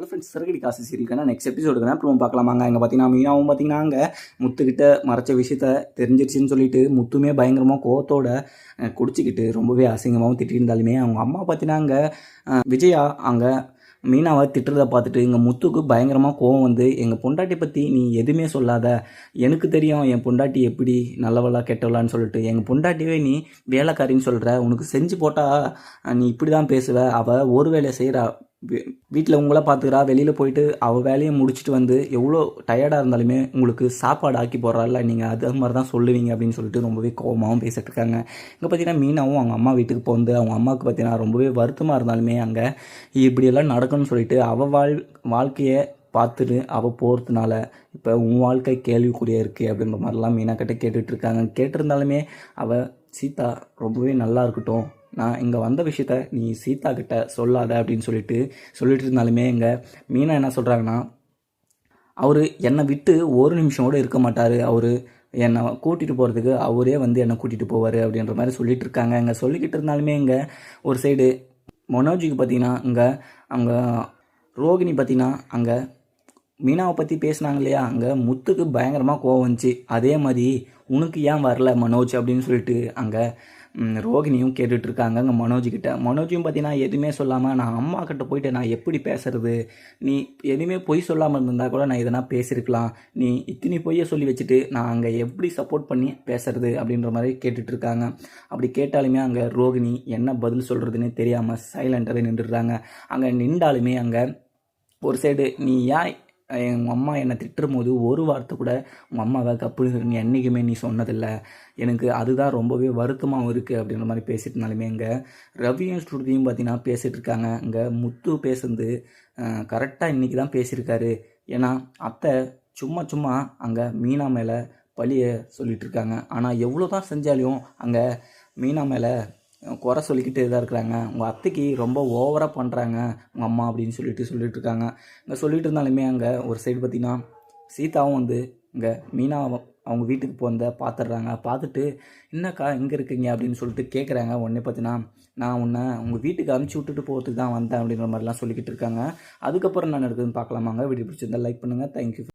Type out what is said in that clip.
Hello friends சிறகடி காசு சீரியலுக்கான next எபிசோடுக்கான promo பார்க்கலாமாங்க. இங்கே பார்த்தீங்கன்னா மீனாவும் பார்த்தீங்கன்னா அங்கே முத்துக்கிட்ட மறைச்ச விஷயத்த தெரிஞ்சிருச்சுன்னு சொல்லிட்டு முத்துமே பயங்கரமாக கோவத்தோட குடிச்சிக்கிட்டு ரொம்பவே அசிங்கமாகவும் திட்டிருந்தாலுமே அவங்க அம்மா பார்த்தீங்கன்னா அங்கே விஜயா அங்கே மீனாவை திட்டுறதை பார்த்துட்டு எங்கள் முத்துக்கு பயங்கரமாக கோவம் வந்து எங்கள் பொண்டாட்டி பற்றி நீ எதுவுமே சொல்லாத. எனக்கு தெரியும் என் பொண்டாட்டி எப்படி நல்லவளா கெட்டவளான்னு சொல்லிட்டு. எங்கள் பொண்டாட்டியே நீ வேலைக்காரின்னு சொல்கிற உனக்கு செஞ்சு போட்டால் நீ இப்படி தான் பேசுவ. அவள் ஒரு வேலை செய்கிறா வீட்டில் உங்களை பார்த்துக்கிறா வெளியில் போயிட்டு அவள் வேலையை முடிச்சுட்டு வந்து எவ்வளோ டயர்டாக இருந்தாலுமே உங்களுக்கு சாப்பாடு ஆக்கி போடுறாள் நீங்கள் அது மாதிரி தான் சொல்லுவீங்க அப்படின்னு சொல்லிட்டு ரொம்பவே கோவமாகவும் பேசிகிட்டு இருக்காங்க. இங்கே பார்த்தீங்கன்னா மீனாவும் அவங்க அம்மா வீட்டுக்கு போந்து அவங்க அம்மாவுக்கு பார்த்தீங்கன்னா ரொம்பவே வருத்தமாக இருந்தாலுமே அங்கே இப்படியெல்லாம் நடக்கும்னு சொல்லிட்டு அவள் வாழ் வாழ்க்கையை பார்த்துட்டு அவள் போகிறதுனால இப்போ உன் வாழ்க்கை கேள்விக்குறியாக இருக்குது அப்படின்ற மாதிரிலாம் மீனா கிட்டே கேட்டுட்ருக்காங்க கேட்டிருந்தாலுமே அவள் சீதா ரொம்பவே நல்லா இருக்கட்டும் நான் இங்கே வந்த விஷயத்த நீ சீதா கிட்ட சொல்லாத அப்படின்னு சொல்லிட்டு சொல்லிட்டு இருந்தாலுமே இங்கே மீனா என்ன சொல்கிறாங்கன்னா அவர் என்னை விட்டு ஒரு நிமிஷம் கூட இருக்க மாட்டார். அவர் என்னை கூட்டிகிட்டு போகிறதுக்கு அவரே வந்து என்னை கூட்டிகிட்டு போவார் அப்படின்ற மாதிரி சொல்லிகிட்டு இருக்காங்க. இங்கே சொல்லிக்கிட்டு இருந்தாலுமே இங்கே ஒரு சைடு மனோஜிக்கு பார்த்தீங்கன்னா இங்கே அங்கே ரோகிணி பார்த்தீங்கன்னா அங்கே மீனாவை பற்றி பேசுனாங்க இல்லையா? அங்கே முத்துக்கு பயங்கரமாக கோவம் வந்துச்சு. அதே மாதிரி உனக்கு ஏன் வரல மனோஜ் அப்படின்னு சொல்லிட்டு அங்கே ரோகிணியும் கேட்டுட்டு இருக்காங்க அங்கே மனோஜ் மனோஜும் பார்த்தீங்கன்னா எதுவுமே சொல்லாமல் நான் அம்மா கிட்ட போயிட்டு நான் எப்படி பேசுறது? நீ எதுவுமே பொய் சொல்லாமல் இருந்தால் கூட நான் எதனா பேசியிருக்கலாம் நீ இத்தனி பொய்யை சொல்லி வச்சுட்டு நான் அங்கே எப்படி சப்போர்ட் பண்ணி பேசுறது? அப்படின்ற மாதிரி கேட்டுட்ருக்காங்க. அப்படி கேட்டாலுமே அங்கே ரோகிணி என்ன பதில் சொல்கிறதுன்னு தெரியாமல் சைலண்டாகவே நின்றுடுறாங்க. அங்கே நின்றாலுமே அங்கே ஒரு சைடு நீ ஏன் எங்கள் அம்மா என்னை திட்டும் போது ஒரு வார்த்தை கூட உங்கள் அம்மாவை தப்பு நீ என்றைக்குமே நீ சொன்னதில்லை. எனக்கு அதுதான் ரொம்பவே வருத்தமாகவும் இருக்குது அப்படின்ற மாதிரி பேசிட்டு இருந்தாலுமே இங்கே ரவியும் ஸ்ருதியும் பார்த்தீங்கன்னா பேசிகிட்டு இருக்காங்க. இங்கே முத்து பேசுந்து கரெக்டாக இன்றைக்கி தான் பேசியிருக்காரு. ஏன்னா அத்தை சும்மா சும்மா அங்கே மீனா மேலே பழியை சொல்லிகிட்ருக்காங்க ஆனால் எவ்வளோ தான் செஞ்சாலும் அங்கே மீனா மேலே குறை சொல்லிக்கிட்டே தான் இருக்கிறாங்க. உங்கள் அத்தைக்கு ரொம்ப ஓவராக பண்ணுறாங்க உங்கள் அம்மா அப்படின்னு சொல்லிட்டு சொல்லிட்டு இருக்காங்க. இங்கே சொல்லிட்டு இருந்தாலுமே அங்கே ஒரு சைடு பார்த்தீங்கன்னா சீதாவும் வந்து இங்கே மீனா அவங்க வீட்டுக்கு போந்த பார்த்துடுறாங்க பார்த்துட்டு என்னக்கா எங்கே இருக்கீங்க? அப்படின்னு சொல்லிட்டு கேட்குறாங்க உடனே பார்த்தீங்கன்னா நான் உன்னை உங்கள் வீட்டுக்கு அனுப்பிச்சி விட்டுட்டு போகிறதுக்கு தான் வந்தேன். அப்படின்ற மாதிரிலாம் சொல்லிக்கிட்டு இருக்காங்க. அதுக்கப்புறம் நான் நடக்குதுன்னு பார்க்கலாமாங்க. வீடியோ பிடிச்சிருந்தா லைக் பண்ணுங்கள் தேங்க்யூ